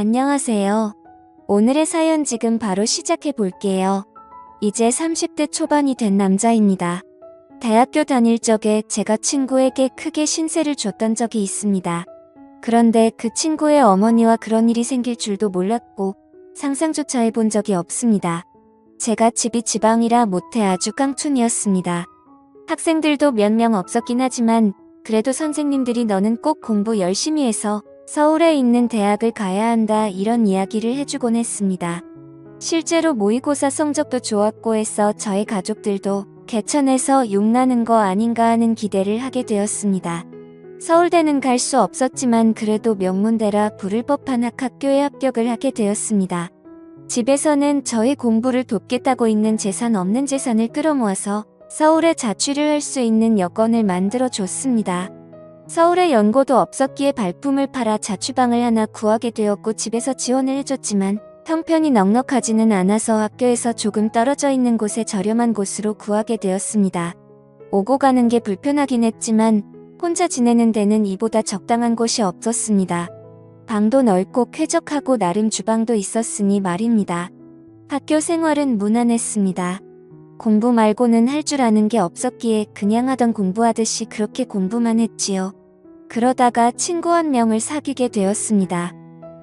안녕하세요. 오늘의 사연 지금 바로 시작해 볼게요. 이제 30대 초반이 된 남자입니다. 대학교 다닐 적에 제가 친구에게 크게 신세를 줬던 적이 있습니다. 그런데 그 친구의 어머니와 그런 일이 생길 줄도 몰랐고 상상조차 해본 적이 없습니다. 제가 집이 지방이라 못해 아주 깡촌이었습니다. 학생들도 몇 명 없었긴 하지만 그래도 선생님들이 너는 꼭 공부 열심히 해서 서울에 있는 대학을 가야 한다 이런 이야기를 해주곤 했습니다. 실제로 모의고사 성적도 좋았고 해서 저의 가족들도 개천에서 용나는 거 아닌가 하는 기대를 하게 되었습니다. 서울대는 갈 수 없었지만 그래도 명문대라 부를 법한 학교에 합격을 하게 되었습니다. 집에서는 저의 공부를 돕겠다고 있는 재산 없는 재산을 끌어모아서 서울에 자취를 할 수 있는 여건을 만들어 줬습니다. 서울에 연고도 없었기에 발품을 팔아 자취방을 하나 구하게 되었고 집에서 지원을 해줬지만 형편이 넉넉하지는 않아서 학교에서 조금 떨어져 있는 곳에 저렴한 곳으로 구하게 되었습니다. 오고 가는 게 불편하긴 했지만 혼자 지내는 데는 이보다 적당한 곳이 없었습니다. 방도 넓고 쾌적하고 나름 주방도 있었으니 말입니다. 학교 생활은 무난했습니다. 공부 말고는 할 줄 아는 게 없었기에 그냥 하던 공부하듯이 그렇게 공부만 했지요. 그러다가 친구 한 명을 사귀게 되었습니다.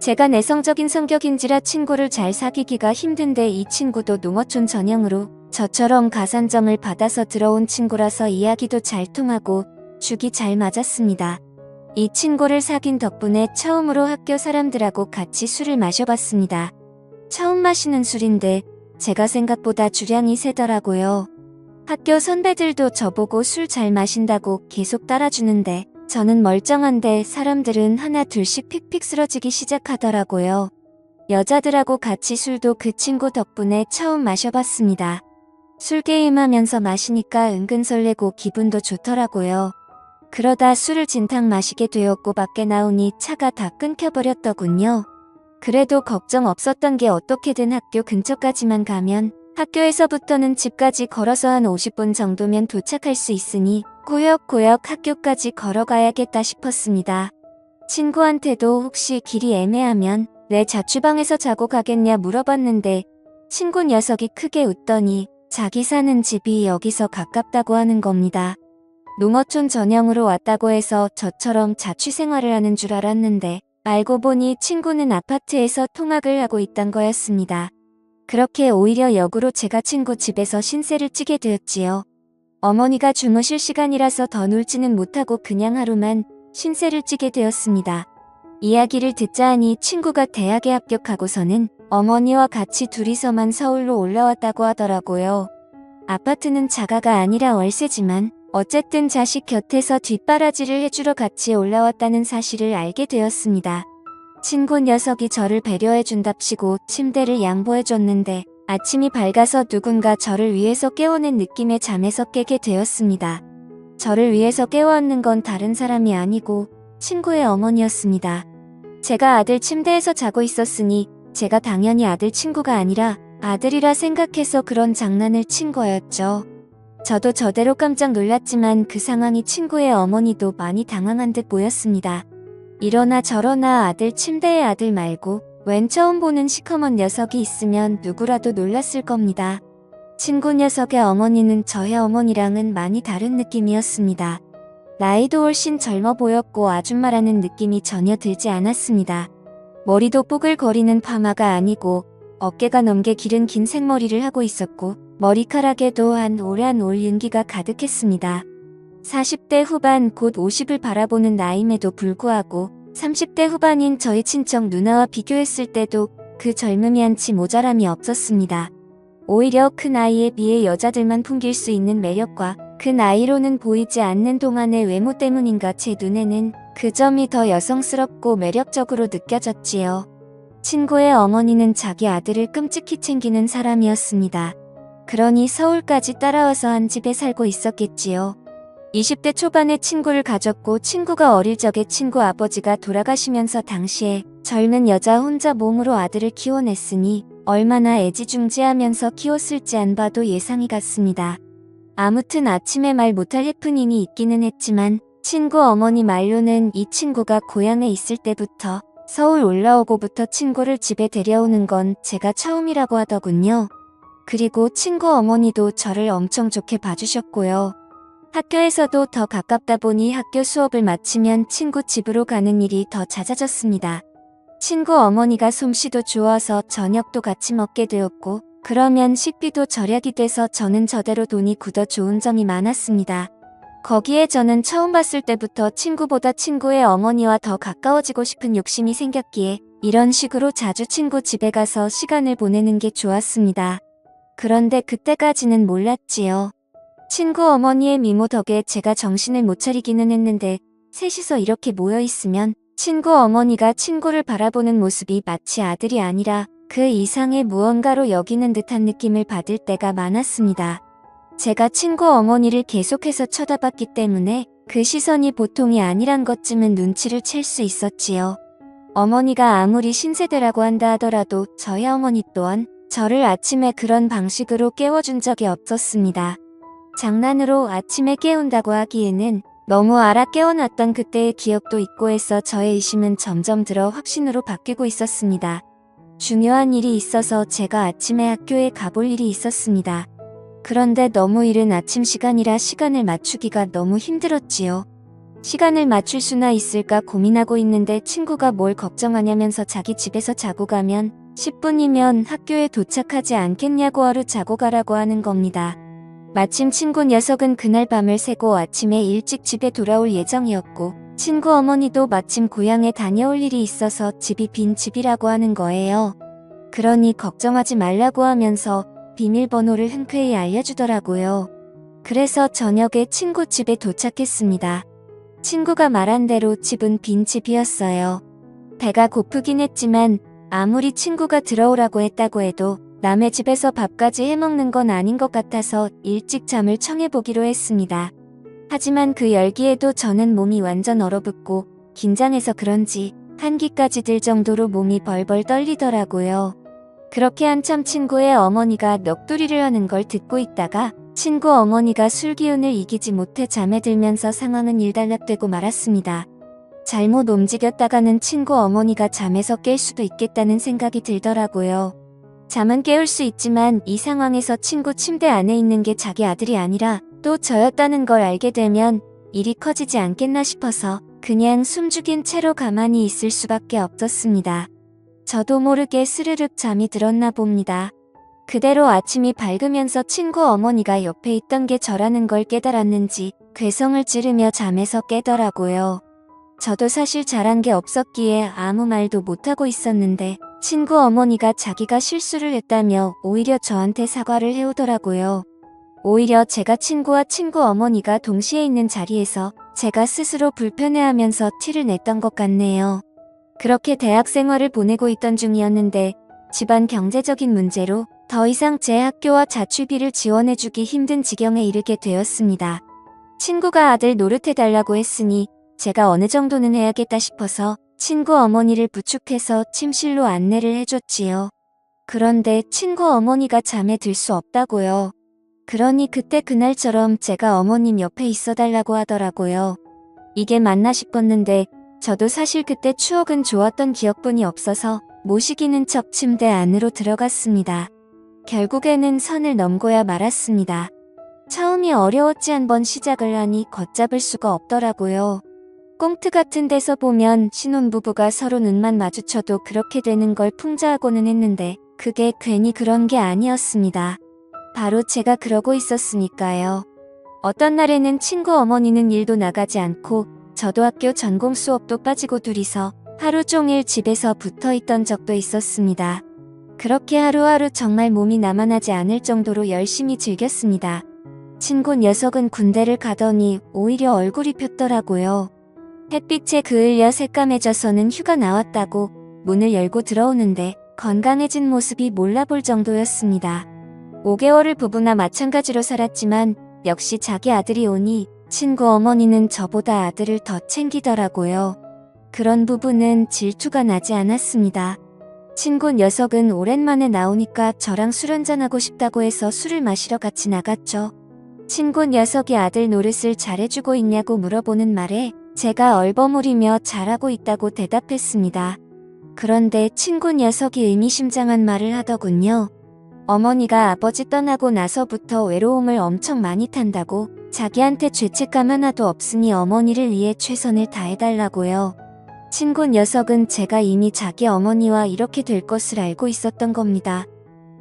제가 내성적인 성격인지라 친구를 잘 사귀기가 힘든데 이 친구도 농어촌 전형으로 저처럼 가산점을 받아서 들어온 친구라서 이야기도 잘 통하고 죽이 잘 맞았습니다. 이 친구를 사귄 덕분에 처음으로 학교 사람들하고 같이 술을 마셔봤습니다. 처음 마시는 술인데 제가 생각보다 주량이 세더라고요. 학교 선배들도 저보고 술 잘 마신다고 계속 따라주는데 저는 멀쩡한데 사람들은 하나 둘씩 픽픽 쓰러지기 시작하더라고요. 여자들하고 같이 술도 그 친구 덕분에 처음 마셔봤습니다. 술 게임하면서 마시니까 은근 설레고 기분도 좋더라고요. 그러다 술을 진탕 마시게 되었고 밖에 나오니 차가 다 끊겨버렸더군요. 그래도 걱정 없었던 게 어떻게든 학교 근처까지만 가면 학교에서부터는 집까지 걸어서 한 50분 정도면 도착할 수 있으니 꾸역꾸역 학교까지 걸어가야겠다 싶었습니다. 친구한테도 혹시 길이 애매하면 내 자취방에서 자고 가겠냐 물어봤는데 친구 녀석이 크게 웃더니 자기 사는 집이 여기서 가깝다고 하는 겁니다. 농어촌 전형으로 왔다고 해서 저처럼 자취 생활을 하는 줄 알았는데 알고 보니 친구는 아파트에서 통학을 하고 있단 거였습니다. 그렇게 오히려 역으로 제가 친구 집에서 신세를 찌게 되었지요. 어머니가 주무실 시간이라서 더 놀지는 못하고 그냥 하루만 신세를 찌게 되었습니다. 이야기를 듣자 하니 친구가 대학에 합격하고서는 어머니와 같이 둘이서만 서울로 올라왔다고 하더라고요. 아파트는 자가가 아니라 월세지만 어쨌든 자식 곁에서 뒷바라지를 해주러 같이 올라왔다는 사실을 알게 되었습니다. 친구 녀석이 저를 배려해준답시고 침대를 양보해줬는데 아침이 밝아서 누군가 저를 위해서 깨워낸 느낌의 잠에서 깨게 되었습니다. 저를 위해서 깨워앉는 건 다른 사람이 아니고 친구의 어머니였습니다. 제가 아들 침대에서 자고 있었으니 제가 당연히 아들 친구가 아니라 아들이라 생각해서 그런 장난을 친 거였죠. 저도 저대로 깜짝 놀랐지만 그 상황이 친구의 어머니도 많이 당황한 듯 보였습니다. 이러나 저러나 아들 침대의 아들 말고 웬 처음 보는 시커먼 녀석이 있으면 누구라도 놀랐을 겁니다. 친구 녀석의 어머니는 저의 어머니랑은 많이 다른 느낌이었습니다. 나이도 훨씬 젊어 보였고 아줌마라는 느낌이 전혀 들지 않았습니다. 머리도 뽀글거리는 파마가 아니고 어깨가 넘게 기른 긴 생머리를 하고 있었고 머리카락에도 한 오랜 올 윤기가 가득했습니다. 40대 후반 곧 50을 바라보는 나임에도 불구하고 30대 후반인 저희 친척 누나와 비교했을 때도 그 젊음이 한치 모자람이 없었습니다. 오히려 그 나이에 비해 여자들만 풍길 수 있는 매력과 그 나이로는 보이지 않는 동안의 외모 때문인가 제 눈에는 그 점이 더 여성스럽고 매력적으로 느껴졌지요. 친구의 어머니는 자기 아들을 끔찍히 챙기는 사람이었습니다. 그러니 서울까지 따라와서 한 집에 살고 있었겠지요. 20대 초반에 친구를 가졌고 친구가 어릴 적에 친구 아버지가 돌아가시면서 당시에 젊은 여자 혼자 몸으로 아들을 키워냈으니 얼마나 애지중지하면서 키웠을지 안 봐도 예상이 갔습니다. 아무튼 아침에 말 못할 해프닝이 있기는 했지만 친구 어머니 말로는 이 친구가 고향에 있을 때부터 서울 올라오고부터 친구를 집에 데려오는 건 제가 처음이라고 하더군요. 그리고 친구 어머니도 저를 엄청 좋게 봐주셨고요. 학교에서도 더 가깝다 보니 학교 수업을 마치면 친구 집으로 가는 일이 더 잦아졌습니다. 친구 어머니가 솜씨도 좋아서 저녁도 같이 먹게 되었고, 그러면 식비도 절약이 돼서 저는 저대로 돈이 굳어 좋은 점이 많았습니다. 거기에 저는 처음 봤을 때부터 친구보다 친구의 어머니와 더 가까워지고 싶은 욕심이 생겼기에 이런 식으로 자주 친구 집에 가서 시간을 보내는 게 좋았습니다. 그런데 그때까지는 몰랐지요. 친구 어머니의 미모 덕에 제가 정신을 못 차리기는 했는데 셋이서 이렇게 모여 있으면 친구 어머니가 친구를 바라보는 모습이 마치 아들이 아니라 그 이상의 무언가로 여기는 듯한 느낌을 받을 때가 많았습니다. 제가 친구 어머니를 계속해서 쳐다봤기 때문에 그 시선이 보통이 아니란 것쯤은 눈치를 챌 수 있었지요. 어머니가 아무리 신세대라고 한다 하더라도 저희 어머니 또한 저를 아침에 그런 방식으로 깨워준 적이 없었습니다. 장난으로 아침에 깨운다고 하기에는 너무 알아 깨워놨던 그때의 기억도 있고 해서 저의 의심은 점점 들어 확신으로 바뀌고 있었습니다. 중요한 일이 있어서 제가 아침에 학교에 가볼 일이 있었습니다. 그런데 너무 이른 아침 시간이라 시간을 맞추기가 너무 힘들었지요. 시간을 맞출 수나 있을까 고민하고 있는데 친구가 뭘 걱정하냐면서 자기 집에서 자고 가면 10분이면 학교에 도착하지 않겠냐고 하루 자고 가라고 하는 겁니다. 마침 친구 녀석은 그날 밤을 새고 아침에 일찍 집에 돌아올 예정이었고 친구 어머니도 마침 고향에 다녀올 일이 있어서 집이 빈 집이라고 하는 거예요. 그러니 걱정하지 말라고 하면서 비밀번호를 흔쾌히 알려주더라고요. 그래서 저녁에 친구 집에 도착했습니다. 친구가 말한 대로 집은 빈 집이었어요. 배가 고프긴 했지만 아무리 친구가 들어오라고 했다고 해도 남의 집에서 밥까지 해먹는 건 아닌 것 같아서 일찍 잠을 청해보기로 했습니다. 하지만 그 열기에도 저는 몸이 완전 얼어붙고 긴장해서 그런지 한기까지 들 정도로 몸이 벌벌 떨리더라고요. 그렇게 한참 친구의 어머니가 넋두리를 하는 걸 듣고 있다가 친구 어머니가 술 기운을 이기지 못해 잠에 들면서 상황은 일단락되고 말았습니다. 잘못 움직였다가는 친구 어머니가 잠에서 깰 수도 있겠다는 생각이 들더라고요. 잠은 깨울 수 있지만 이 상황에서 친구 침대 안에 있는 게 자기 아들이 아니라 또 저였다는 걸 알게 되면 일이 커지지 않겠나 싶어서 그냥 숨죽인 채로 가만히 있을 수밖에 없었습니다. 저도 모르게 스르륵 잠이 들었나 봅니다. 그대로 아침이 밝으면서 친구 어머니가 옆에 있던 게 저라는 걸 깨달았는지 괴성을 지르며 잠에서 깨더라고요. 저도 사실 잘한 게 없었기에 아무 말도 못하고 있었는데 친구 어머니가 자기가 실수를 했다며 오히려 저한테 사과를 해오더라고요. 오히려 제가 친구와 친구 어머니가 동시에 있는 자리에서 제가 스스로 불편해하면서 티를 냈던 것 같네요. 그렇게 대학 생활을 보내고 있던 중이었는데 집안 경제적인 문제로 더 이상 제 학교와 자취비를 지원해주기 힘든 지경에 이르게 되었습니다. 친구가 아들 노릇해달라고 했으니 제가 어느 정도는 해야겠다 싶어서 친구 어머니를 부축해서 침실로 안내를 해줬지요. 그런데 친구 어머니가 잠에 들 수 없다고요. 그러니 그때 그날처럼 제가 어머님 옆에 있어달라고 하더라고요. 이게 맞나 싶었는데 저도 사실 그때 추억은 좋았던 기억뿐이 없어서 모시기는 척 침대 안으로 들어갔습니다. 결국에는 선을 넘고야 말았습니다. 처음이 어려웠지 한번 시작을 하니 걷잡을 수가 없더라고요. 꽁트 같은 데서 보면 신혼부부가 서로 눈만 마주쳐도 그렇게 되는 걸 풍자하고는 했는데 그게 괜히 그런 게 아니었습니다. 바로 제가 그러고 있었으니까요. 어떤 날에는 친구 어머니는 일도 나가지 않고 저도 학교 전공 수업도 빠지고 둘이서 하루 종일 집에서 붙어 있던 적도 있었습니다. 그렇게 하루하루 정말 몸이 나만하지 않을 정도로 열심히 즐겼습니다. 친구 녀석은 군대를 가더니 오히려 얼굴이 폈더라고요. 햇빛에 그을려 새까매져서는 휴가 나왔다고 문을 열고 들어오는데 건강해진 모습이 몰라볼 정도였습니다. 5개월을 부부나 마찬가지로 살았지만 역시 자기 아들이 오니 친구 어머니는 저보다 아들을 더 챙기더라고요. 그런 부분은 질투가 나지 않았습니다. 친구 녀석은 오랜만에 나오니까 저랑 술 한잔하고 싶다고 해서 술을 마시러 같이 나갔죠. 친구 녀석이 아들 노릇을 잘해주고 있냐고 물어보는 말에 제가 얼버무리며 잘하고 있다고 대답했습니다. 그런데 친구 녀석이 의미심장한 말을 하더군요. 어머니가 아버지 떠나고 나서부터 외로움을 엄청 많이 탄다고 자기한테 죄책감 하나도 없으니 어머니를 위해 최선을 다해달라고요. 친구 녀석은 제가 이미 자기 어머니와 이렇게 될 것을 알고 있었던 겁니다.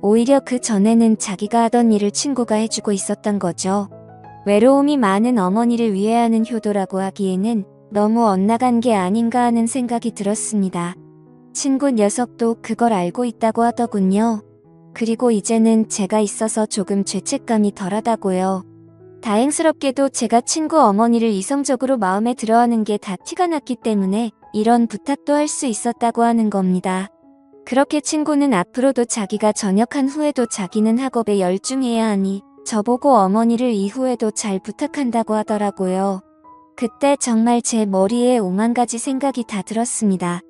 오히려 그 전에는 자기가 하던 일을 친구가 해주고 있었던 거죠. 외로움이 많은 어머니를 위해 하는 효도라고 하기에는 너무 엇나간 게 아닌가 하는 생각이 들었습니다. 친구 녀석도 그걸 알고 있다고 하더군요. 그리고 이제는 제가 있어서 조금 죄책감이 덜하다고요. 다행스럽게도 제가 친구 어머니를 이성적으로 마음에 들어하는 게 다 티가 났기 때문에 이런 부탁도 할 수 있었다고 하는 겁니다. 그렇게 친구는 앞으로도 자기가 전역한 후에도 자기는 학업에 열중해야 하니 저보고 어머니를 이후에도 잘 부탁한다고 하더라고요. 그때 정말 제 머리에 오만 가지 생각이 다 들었습니다.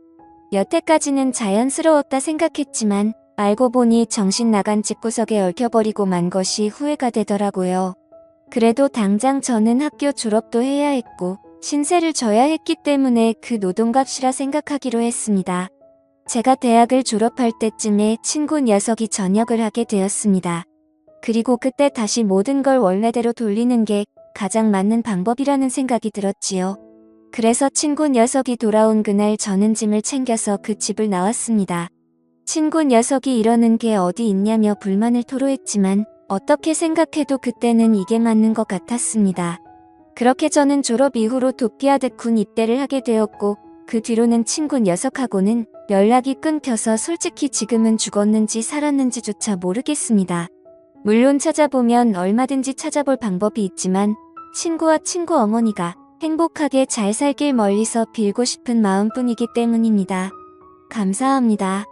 여태까지는 자연스러웠다 생각했지만 알고 보니 정신 나간 집구석에 얽혀버리고 만 것이 후회가 되더라고요. 그래도 당장 저는 학교 졸업도 해야 했고 신세를 져야 했기 때문에 그 노동값이라 생각하기로 했습니다. 제가 대학을 졸업할 때쯤에 친구 녀석이 전역을 하게 되었습니다. 그리고 그때 다시 모든 걸 원래대로 돌리는 게 가장 맞는 방법이라는 생각이 들었지요. 그래서 친구 녀석이 돌아온 그날 저는 짐을 챙겨서 그 집을 나왔습니다. 친구 녀석이 이러는 게 어디 있냐며 불만을 토로했지만 어떻게 생각해도 그때는 이게 맞는 것 같았습니다. 그렇게 저는 졸업 이후로 도끼하듯 군 입대를 하게 되었고 그 뒤로는 친구 녀석하고는 연락이 끊겨서 솔직히 지금은 죽었는지 살았는지조차 모르겠습니다. 물론 찾아보면 얼마든지 찾아볼 방법이 있지만 친구와 친구 어머니가 행복하게 잘 살길 멀리서 빌고 싶은 마음뿐이기 때문입니다. 감사합니다.